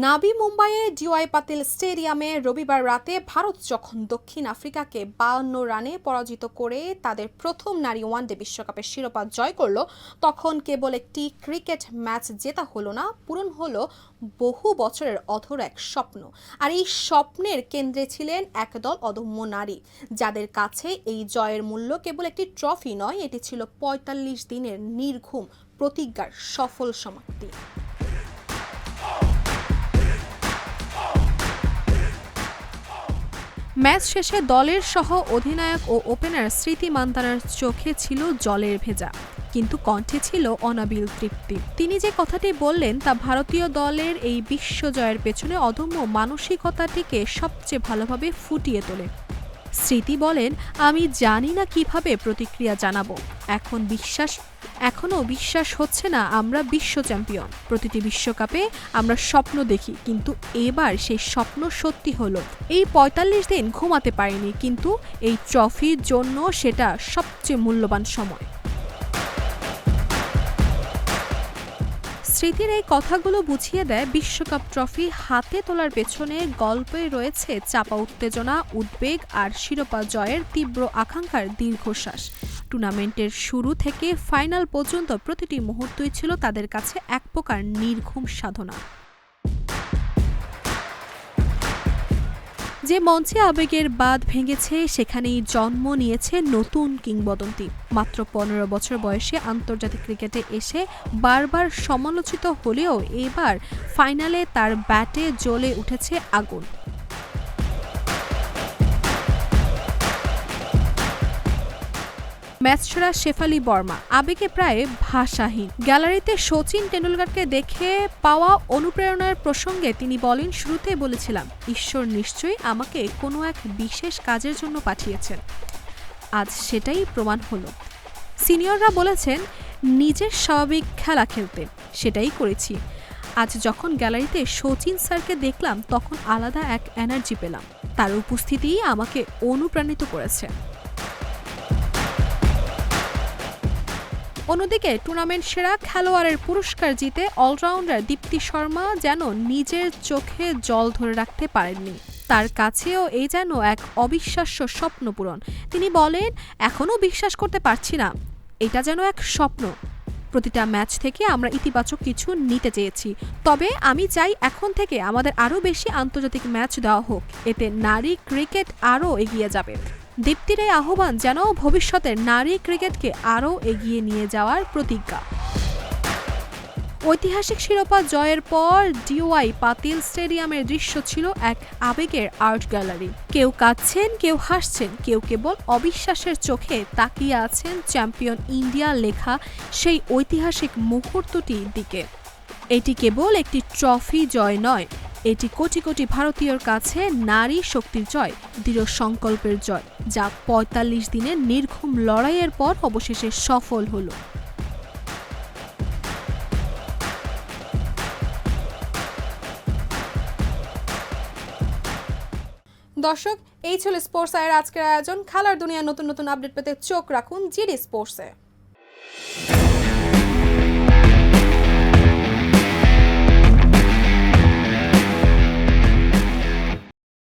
নাবি মুম্বাইয়ে ডিওয়াই পাতিল স্টেডিয়ামে রবিবার রাতে ভারত যখন দক্ষিণ আফ্রিকাকে বায়ান্ন রানে পরাজিত করে তাদের প্রথম নারী ওয়ানডে বিশ্বকাপের শিরোপা জয় করল, তখন কেবল একটি ক্রিকেট ম্যাচ জেতা হলো না, পূরণ হলো বহু বছরের অধর এক স্বপ্ন। আর এই স্বপ্নের কেন্দ্রে ছিলেন একদল অদম্য নারী, যাদের কাছে এই জয়ের মূল্য কেবল একটি ট্রফি নয়, এটি ছিল পঁয়তাল্লিশ দিনের নির্ঘুম প্রতিজ্ঞার সফল সমাপ্তি। ম্যাচ শেষে দলের সহ অধিনায়ক ও ওপেনার স্মৃতি মান্তানার চোখে ছিল জলের ভেজা, কিন্তু কণ্ঠে ছিল অনাবিল তৃপ্তি। তিনি যে কথাটি বললেন তা ভারতীয় দলের এই বিশ্বজয়ের পেছনে অদম্য মানসিকতাটিকে সবচেয়ে ভালোভাবে ফুটিয়ে তোলে। স্মৃতি বলেন, আমি জানি না কীভাবে প্রতিক্রিয়া জানাব। এখন বিশ্বাস এখনও বিশ্বাস হচ্ছে না আমরা বিশ্ব চ্যাম্পিয়ন। প্রতিটি বিশ্বকাপে আমরা স্বপ্ন দেখি, কিন্তু এবার সেই স্বপ্ন সত্যি হলো। এই পঁয়তাল্লিশ দিন ঘুমাতে পারিনি, কিন্তু এই ট্রফির জন্য সেটা সবচেয়ে মূল্যবান সময়। স্মৃতির এই কথাগুলো বুঝিয়ে দেয় বিশ্বকাপ ট্রফি হাতে তোলার পেছনে গল্পে রয়েছে চাপা উত্তেজনা, উদ্বেগ আর শিরোপা জয়ের তীব্র আকাঙ্ক্ষার দীর্ঘশ্বাস। টুর্নামেন্টের শুরু থেকে ফাইনাল পর্যন্ত প্রতিটি মুহূর্তই ছিল তাদের কাছে এক প্রকার নির্ঘুম সাধনা। যে মঞ্চে আবেগের বাঁধ ভেঙেছে, সেখানেই জন্ম নিয়েছে নতুন কিংবদন্তি। মাত্র পনেরো বছর বয়সে আন্তর্জাতিক ক্রিকেটে এসে বারবার সমালোচিত হলেও এবার ফাইনালে তার ব্যাটে জ্বলে উঠেছে আগুন। ম্যাচ শেফালি বর্মা। আবেগে প্রায় ভাষাহীন। গ্যালারিতে সচিন টেন্ডুলকারকে দেখে পাওয়া অনুপ্রেরণার প্রসঙ্গে তিনি বলেন, শুরুতে বলেছিলাম, ঈশ্বর নিশ্চয়ই আমাকে কোনো এক বিশেষ কাজের জন্য পাঠিয়েছেন। আজ সেটাই প্রমাণ হলো। সিনিয়ররা বলেছেন, নিজের স্বাভাবিক খেলা খেলতে সেটাই করেছি। আজ যখন গ্যালারিতে সচিন স্যারকে দেখলাম, তখন আলাদা এক এনার্জি পেলাম। তার উপস্থিতিই আমাকে অনুপ্রাণিত করেছে। অন্যদিকে টুর্নামেন্ট সেরা খেলোয়াড়ের পুরস্কার জিতে অলরাউন্ডার দীপ্তি শর্মা যেন নিজের চোখে জল ধরে রাখতে পারেননি। তার কাছেও এই যেন এক অবিশ্বাস্য স্বপ্ন পূরণ। তিনি বলেন, এখনও বিশ্বাস করতে পারছি না। এটা যেন এক স্বপ্ন। প্রতিটা ম্যাচ থেকে আমরা ইতিবাচক কিছু নিতে চেয়েছি। তবে আমি চাই এখন থেকে আমাদের আরও বেশি আন্তর্জাতিক ম্যাচ দেওয়া হোক। এতে নারী ক্রিকেট আরও এগিয়ে যাবে। দীপ্তির এই আহ্বান যেন ভবিষ্যতের নারী ক্রিকেটকে আরও এগিয়ে নিয়ে যাওয়ার প্রতিজ্ঞা। ঐতিহাসিক শিরোপা জয়ের পর ডিওয়াই পাতিল স্টেডিয়ামের দৃশ্য ছিল এক আবেগের আর্ট গ্যালারি। কেউ কাঁদছেন, কেউ হাসছেন, কেউ কেবল অবিশ্বাসের চোখে তাকিয়ে আছেন চ্যাম্পিয়ন ইন্ডিয়া লেখা সেই ঐতিহাসিক মুহূর্তটির দিকে। এটি কেবল একটি ট্রফি জয় নয় এটি কোটি কোটি ভারতীয়র কাছে নারী শক্তির জয়, দৃঢ় সংকল্পের জয়, যা পঁয়তাল্লিশ দিনের নির্ঘুম লড়াইয়ের পর অবশেষে সফল হলো। দর্শক, এই ছিল স্পোর্টস আয়ের আজকের আয়োজন। খেলার দুনিয়া নতুন নতুন আপডেট পেতে চোখ রাখুন জিডি স্পোর্টসে